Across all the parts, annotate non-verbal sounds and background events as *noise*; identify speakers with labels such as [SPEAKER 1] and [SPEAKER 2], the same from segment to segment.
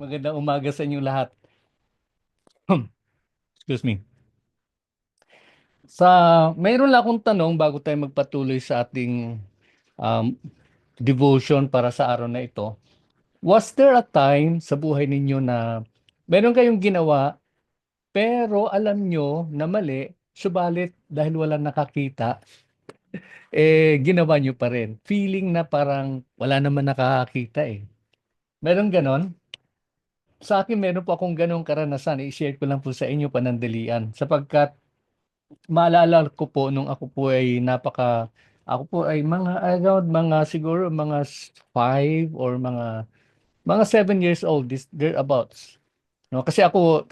[SPEAKER 1] Magandang umaga sa inyo lahat. *clears throat* Excuse me. Sa mayroon lang akong tanong bago tayo magpatuloy sa ating um, devotion para sa araw na ito. Was there a time sa buhay ninyo na meron kayong ginawa pero alam nyo na mali, subalit dahil wala nakakita, *laughs* eh ginawa nyo pa rin. Feeling na parang wala naman nakakita eh. Meron ganon? Sa akin meron po akong ganong karanasan. I-share ko lang po sa inyo panandalian. Sapagkat maalala ko po nung ako po ay napaka ako po ay mga around mga siguro mga 5 or mga mga 7 years old this thereabouts no kasi ako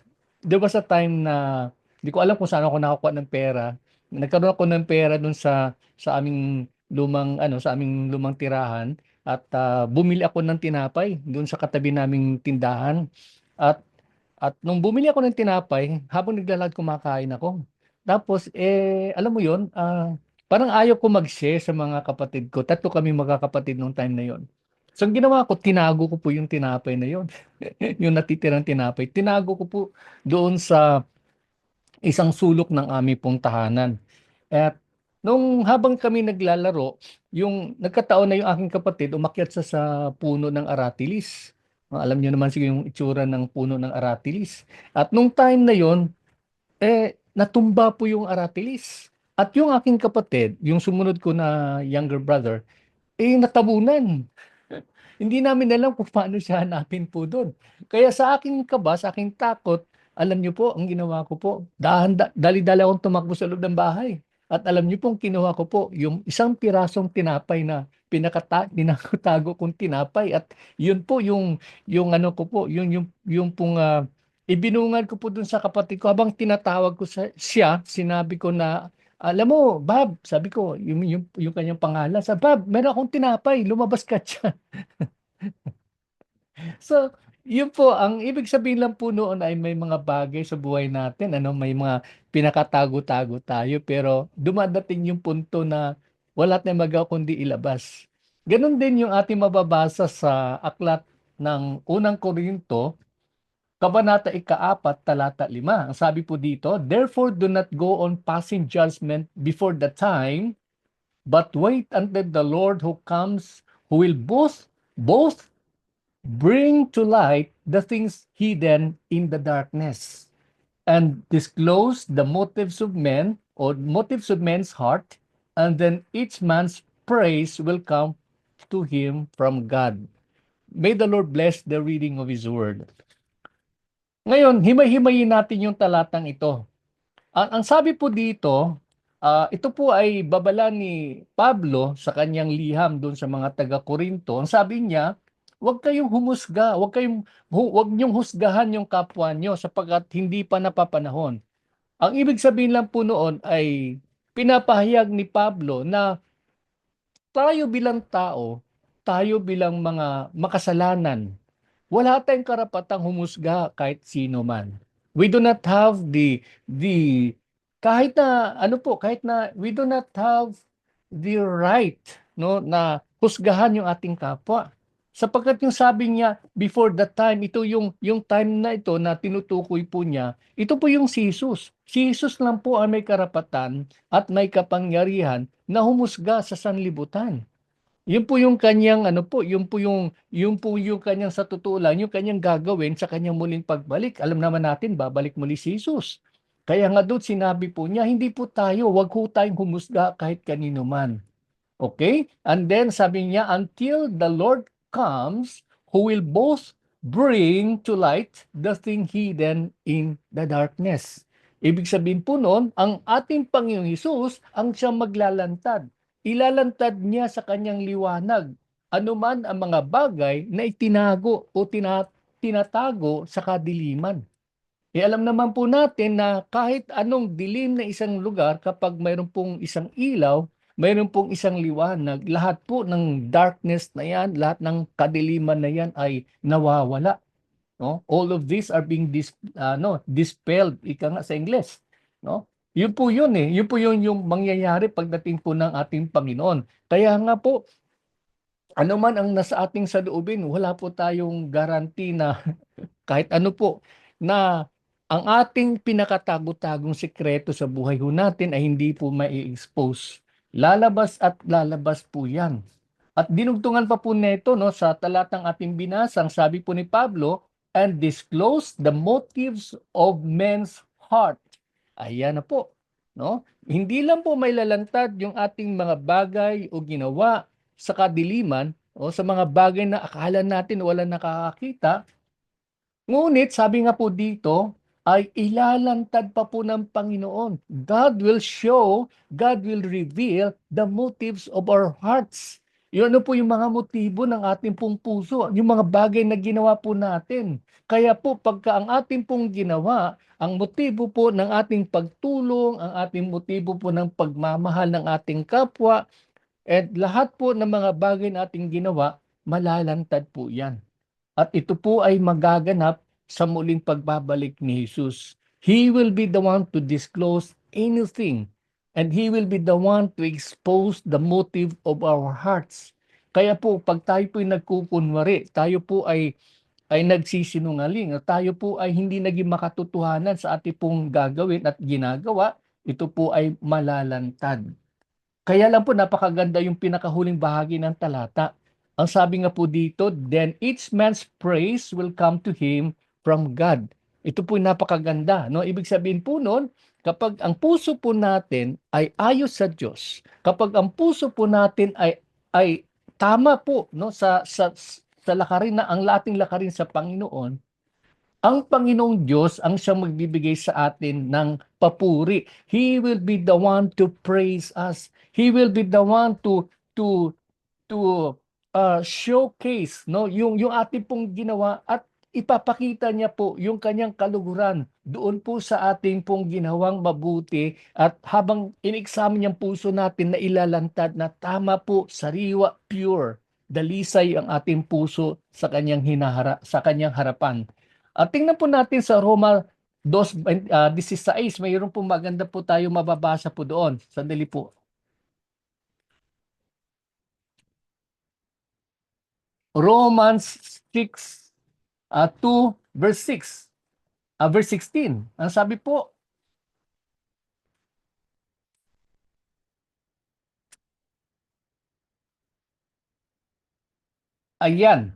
[SPEAKER 1] there was a time na hindi ko alam kung saan ako nakakuha ng pera nagkaroon ako ng pera dun sa sa aming lumang ano sa aming lumang tirahan at uh, bumili ako ng tinapay doon sa katabi naming tindahan at at nung bumili ako ng tinapay habang naglalakad kumakain ako tapos, eh, alam mo yon uh, parang ayaw ko mag-share sa mga kapatid ko. Tatlo kami magkakapatid nung time na yon. So, ang ginawa ko, tinago ko po yung tinapay na yon. *laughs* yung natitirang tinapay. Tinago ko po doon sa isang sulok ng aming pong tahanan. At nung habang kami naglalaro, yung nagkataon na yung aking kapatid umakyat sa sa puno ng aratilis. Alam niyo naman siguro yung itsura ng puno ng aratilis. At nung time na yon, eh natumba po yung aratilis. At yung aking kapatid, yung sumunod ko na younger brother, eh natabunan. *laughs* Hindi namin alam kung paano siya hanapin po doon. Kaya sa aking kaba, sa aking takot, alam niyo po, ang ginawa ko po, dahan, dali-dali akong tumakbo sa loob ng bahay. At alam niyo po, ang kinuha ko po, yung isang pirasong tinapay na pinakata, pinakatago kong tinapay. At yun po, yung, yung ano ko po, yung, yung, yung pong uh, ibinungan ko po dun sa kapatid ko habang tinatawag ko sa, siya, sinabi ko na, alam mo, Bob, sabi ko, yung, yung, yung kanyang pangalan, sa Bob, meron akong tinapay, lumabas ka dyan. *laughs* so, yun po, ang ibig sabihin lang po noon ay may mga bagay sa buhay natin, ano, may mga pinakatago-tago tayo, pero dumadating yung punto na wala tayong magawa kundi ilabas. Ganon din yung ating mababasa sa aklat ng unang Korinto, Kabanata ika-4, talata 5. Ang sabi po dito, Therefore do not go on passing judgment before the time, but wait until the Lord who comes, who will both, both bring to light the things hidden in the darkness, and disclose the motives of men, or motives of men's heart, and then each man's praise will come to him from God. May the Lord bless the reading of His Word. Ngayon, himay-himayin natin yung talatang ito. Ang, ang sabi po dito, uh, ito po ay babala ni Pablo sa kanyang liham doon sa mga taga-Korinto. Ang sabi niya, huwag kayong humusga, huwag kayong huwag niyong husgahan yung kapwa niyo sapagkat hindi pa napapanahon. Ang ibig sabihin lang po noon ay pinapahayag ni Pablo na tayo bilang tao, tayo bilang mga makasalanan, wala tayong karapatang humusga kahit sino man. We do not have the the kahit na ano po, kahit na we do not have the right no na husgahan yung ating kapwa. Sapagkat yung sabi niya before the time, ito yung yung time na ito na tinutukoy po niya, ito po yung si Jesus. Si Jesus lang po ang may karapatan at may kapangyarihan na humusga sa sanlibutan. Yun po yung kanyang ano po, yun po yung yun po yung kanyang sa totoo lang, yung kanyang gagawin sa kanyang muling pagbalik. Alam naman natin babalik muli si Jesus. Kaya nga doon sinabi po niya, hindi po tayo, wag ho tayong humusga kahit kanino man. Okay? And then sabi niya, until the Lord comes, who will both bring to light the thing hidden in the darkness. Ibig sabihin po noon, ang ating Panginoong Isus ang siyang maglalantad ilalantad niya sa kanyang liwanag anuman ang mga bagay na itinago o tina, tinatago sa kadiliman. E alam naman po natin na kahit anong dilim na isang lugar, kapag mayroon pong isang ilaw, mayroon pong isang liwanag, lahat po ng darkness na yan, lahat ng kadiliman na yan ay nawawala. No? All of these are being dis, uh, no, dispelled, ika nga sa English. No? Yun po yun eh. Yun po yun yung mangyayari pagdating po ng ating Panginoon. Kaya nga po, ano man ang nasa ating saloobin, wala po tayong guarantee na *laughs* kahit ano po na ang ating pinakatago-tagong sikreto sa buhay ho natin ay hindi po mai-expose. Lalabas at lalabas po yan. At dinugtungan pa po nito no, sa talatang ating binasang, sabi po ni Pablo, and disclose the motives of men's heart. Ayan na po. No? Hindi lang po may lalantad yung ating mga bagay o ginawa sa kadiliman o sa mga bagay na akala natin wala nakakakita. Ngunit sabi nga po dito, ay ilalantad pa po ng Panginoon. God will show, God will reveal the motives of our hearts. Yun ano po yung mga motibo ng ating pong puso, yung mga bagay na ginawa po natin. Kaya po pagka ang ating pong ginawa, ang motibo po ng ating pagtulong, ang ating motibo po ng pagmamahal ng ating kapwa, at lahat po ng mga bagay na ating ginawa, malalantad po yan. At ito po ay magaganap sa muling pagbabalik ni Jesus. He will be the one to disclose anything and He will be the one to expose the motive of our hearts. Kaya po, pag tayo po nagkukunwari, tayo po ay ay nagsisinungaling, at tayo po ay hindi naging makatotohanan sa ating pong gagawin at ginagawa, ito po ay malalantad. Kaya lang po napakaganda yung pinakahuling bahagi ng talata. Ang sabi nga po dito, then each man's praise will come to him from God. Ito po napakaganda. No? Ibig sabihin po noon, kapag ang puso po natin ay ayos sa Diyos, kapag ang puso po natin ay ay tama po no sa sa sa lakarin na ang lating lakarin sa Panginoon, ang Panginoong Diyos ang siyang magbibigay sa atin ng papuri. He will be the one to praise us. He will be the one to to to uh, showcase no yung yung ating pong ginawa at ipapakita niya po yung kanyang kaluguran doon po sa ating pong ginawang mabuti at habang in-examine yung puso natin na ilalantad na tama po, sariwa, pure, dalisay ang ating puso sa kanyang hinahara, sa kanyang harapan. At tingnan po natin sa Roma 2, uh, 16, mayroon po maganda po tayo mababasa po doon. Sandali po. Romans 6 uh, 2 verse 6. Uh, verse 16. Ang sabi po, Ayan.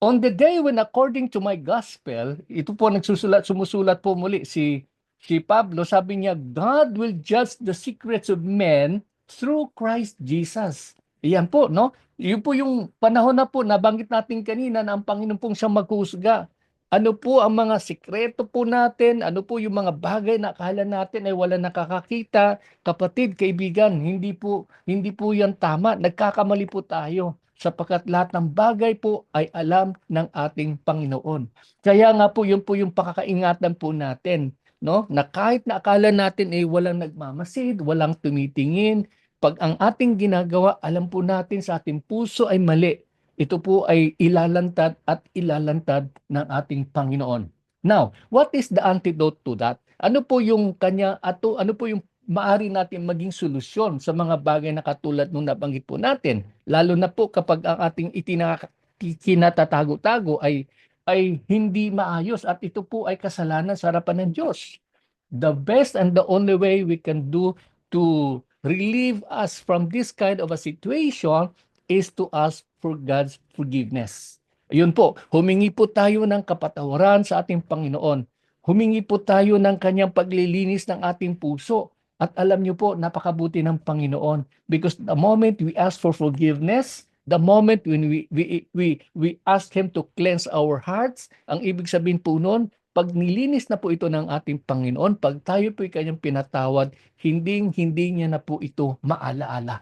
[SPEAKER 1] On the day when according to my gospel, ito po nagsusulat, sumusulat po muli si si Pablo, sabi niya, God will judge the secrets of men through Christ Jesus. Iyan po, no? Yun po yung panahon na po, nabanggit natin kanina na ang Panginoon pong siyang maghuhusga. Ano po ang mga sikreto po natin? Ano po yung mga bagay na akala natin ay wala nakakakita? Kapatid, kaibigan, hindi po hindi po 'yan tama. Nagkakamali po tayo sapagkat lahat ng bagay po ay alam ng ating Panginoon. Kaya nga po yun po yung pakakaingatan po natin, no? Na kahit na akala natin ay walang nagmamasid, walang tumitingin, pag ang ating ginagawa, alam po natin sa ating puso ay mali, ito po ay ilalantad at ilalantad ng ating Panginoon. Now, what is the antidote to that? Ano po yung kanya ato ano po yung maari natin maging solusyon sa mga bagay na katulad nung nabanggit po natin, lalo na po kapag ang ating itinatatago-tago ay ay hindi maayos at ito po ay kasalanan sa harapan ng Diyos. The best and the only way we can do to relieve us from this kind of a situation is to ask for God's forgiveness. Ayun po, humingi po tayo ng kapatawaran sa ating Panginoon. Humingi po tayo ng kanyang paglilinis ng ating puso. At alam niyo po, napakabuti ng Panginoon because the moment we ask for forgiveness, the moment when we we we we ask him to cleanse our hearts, ang ibig sabihin po noon, pag nilinis na po ito ng ating Panginoon, pag tayo po ay kanyang pinatawad, hindi hindi niya na po ito maalaala.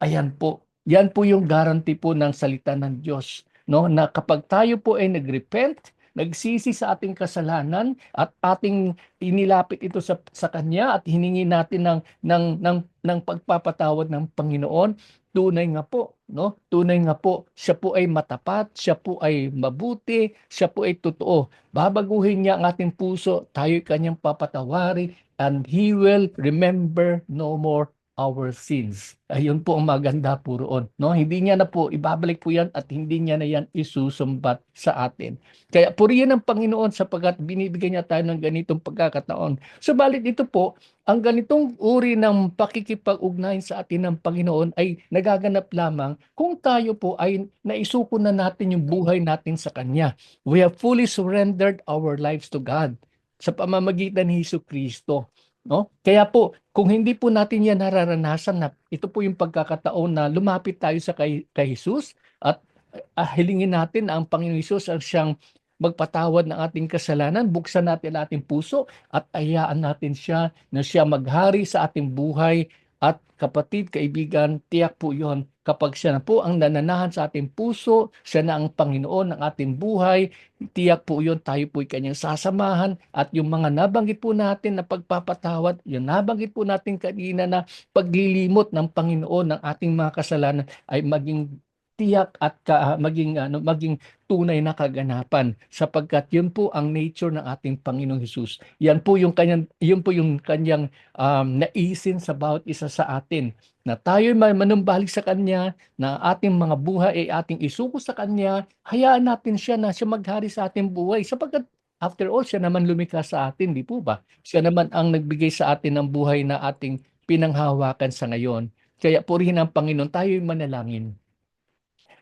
[SPEAKER 1] Ayan po. Yan po yung guarantee po ng salita ng Diyos. No? Na kapag tayo po ay nagrepent, nagsisi sa ating kasalanan at ating inilapit ito sa sa kanya at hiningi natin ng ng ng ng pagpapatawad ng Panginoon tunay nga po, no? Tunay nga po, siya po ay matapat, siya po ay mabuti, siya po ay totoo. Babaguhin niya ang ating puso, tayo kanyang papatawari, and He will remember no more our sins. Ayun po ang maganda po roon. No? Hindi niya na po, ibabalik po yan at hindi niya na yan isusumbat sa atin. Kaya purihin ang Panginoon sapagkat binibigyan niya tayo ng ganitong pagkakataon. Subalit ito po, ang ganitong uri ng pakikipag-ugnayan sa atin ng Panginoon ay nagaganap lamang kung tayo po ay naisuko na natin yung buhay natin sa Kanya. We have fully surrendered our lives to God sa pamamagitan ni Hesus Kristo. No? Kaya po, kung hindi po natin yan nararanasan na ito po yung pagkakataon na lumapit tayo sa kay, kay Jesus at ah, hilingin natin na ang Panginoon Jesus ang siyang magpatawad ng ating kasalanan, buksan natin ang ating puso at ayaan natin siya na siya maghari sa ating buhay at kapatid, kaibigan, tiyak po yon kapag siya na po ang nananahan sa ating puso, siya na ang Panginoon ng ating buhay, tiyak po yon tayo po'y kanyang sasamahan. At yung mga nabanggit po natin na pagpapatawad, yung nabanggit po natin kanina na paglilimot ng Panginoon ng ating mga kasalanan ay maging tiyak at ka, maging ano maging tunay na kaganapan sapagkat yun po ang nature ng ating Panginoong Hesus. Yan po yung kanyang yun po yung kanyang um, naisin sa bawat isa sa atin na tayo may manumbalik sa kanya na ating mga buhay ay ating isuko sa kanya, hayaan natin siya na siya maghari sa ating buhay sapagkat after all siya naman lumikha sa atin, di po ba? Siya naman ang nagbigay sa atin ng buhay na ating pinanghawakan sa ngayon. Kaya purihin ang Panginoon, tayo'y manalangin.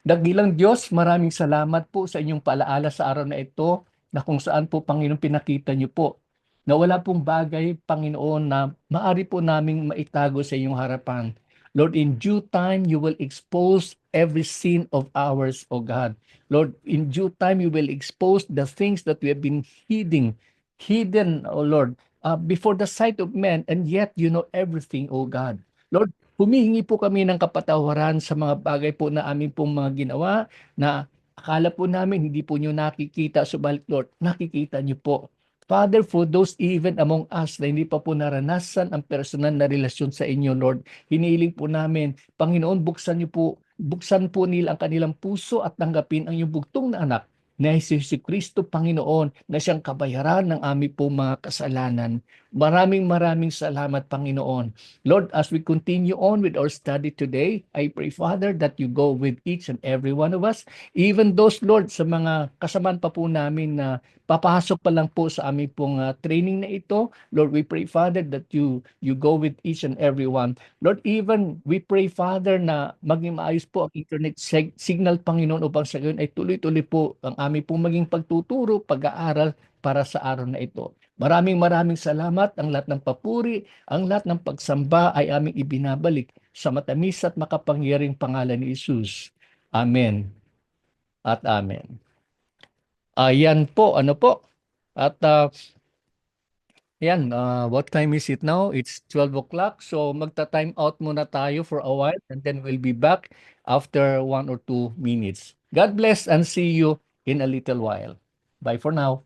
[SPEAKER 1] Dagilang Diyos, maraming salamat po sa inyong paalaala sa araw na ito na kung saan po Panginoon pinakita niyo po na wala pong bagay, Panginoon, na maari po naming maitago sa inyong harapan. Lord, in due time, you will expose every sin of ours, O God. Lord, in due time, you will expose the things that we have been hiding, hidden, O Lord, uh, before the sight of men, and yet you know everything, O God. Lord, humihingi po kami ng kapatawaran sa mga bagay po na amin pong mga ginawa na akala po namin hindi po nyo nakikita. Subalit Lord, nakikita nyo po. Father, for those even among us na hindi pa po naranasan ang personal na relasyon sa inyo, Lord, hinihiling po namin, Panginoon, buksan niyo po, buksan po nila ang kanilang puso at tanggapin ang iyong bugtong na anak na si Kristo Panginoon na siyang kabayaran ng aming pong mga kasalanan. Maraming maraming salamat Panginoon. Lord, as we continue on with our study today, I pray Father that you go with each and every one of us, even those Lord sa mga kasamaan pa po namin na papasok pa lang po sa aming pong uh, training na ito. Lord, we pray Father that you you go with each and every one. Lord, even we pray Father na maging maayos po ang internet sig- signal Panginoon upang sa gayon ay tuloy-tuloy po ang aming pong maging pagtuturo, pag-aaral para sa araw na ito. Maraming maraming salamat. Ang lahat ng papuri, ang lahat ng pagsamba ay aming ibinabalik sa matamis at makapangyariang pangalan ni Jesus. Amen. At amen. Ayan po, ano po. At uh, yan, uh, what time is it now? It's 12 o'clock. So magta-time out muna tayo for a while and then we'll be back after one or two minutes. God bless and see you in a little while. Bye for now.